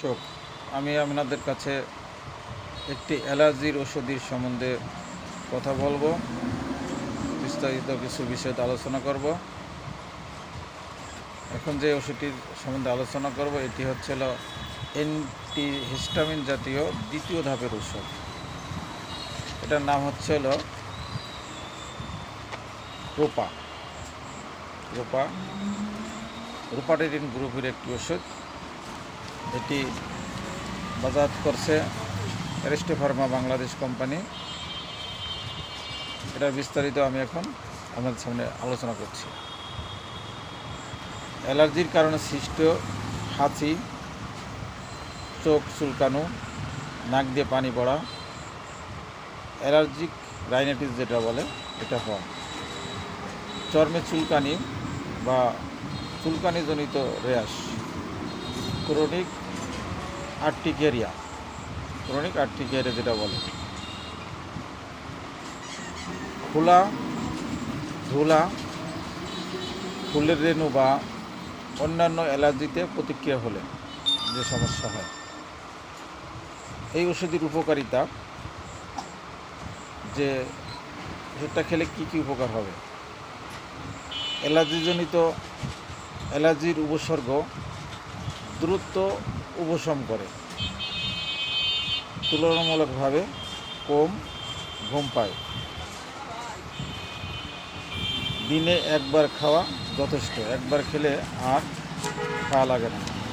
শোক আমি আপনাদের কাছে একটি অ্যালার্জির ওষুধের সম্বন্ধে কথা বলব। বিস্তারিত কিছু বিষয়ে আলোচনা করব। এখন যে ওষুধটির সম্বন্ধে আলোচনা করব, এটি অ্যান্টি হিস্টামিন জাতীয় দ্বিতীয় ধাপের ওষুধ এটার নাম হচ্ছে হলো রোপা। রোপা রোপাটেরিন গ্রুপের একটি ওষুধ এটি বাজার করছে অ্যারিস্টো ফার্মা বাংলাদেশ কোম্পানি। এটার বিস্তারিত আমি এখন আপনাদের সামনে আলোচনা করছি। অ্যালার্জির কারণে সৃষ্ট হাঁচি, চোখ চুলকানো, নাক দিয়ে পানি পড়া, অ্যালার্জিক রাইনাইটিস যেটা বলে, এটা হওয়া চর্মে চুলকানি বা চুলকানিজনিত rash chronic urticaria chronic urticaria যেটা বলে। খোলা, ধুলা, ফুলের রেণু বা অন্যান্য অ্যালার্জিতে প্রতিক্রিয়া হলে যে সমস্যা হয়। এই ওষুধের উপকারিতা যে ওষুধটা খেলে কী কী উপকার হবে? অ্যালার্জিজনিত, অ্যালার্জির উপসর্গ দ্রুত উপশম করে। তুলনামূলকভাবে কম ঘুম পায়। দিনে একবার খাওয়া যথেষ্ট, একবার খেলে আর খাওয়া লাগে না।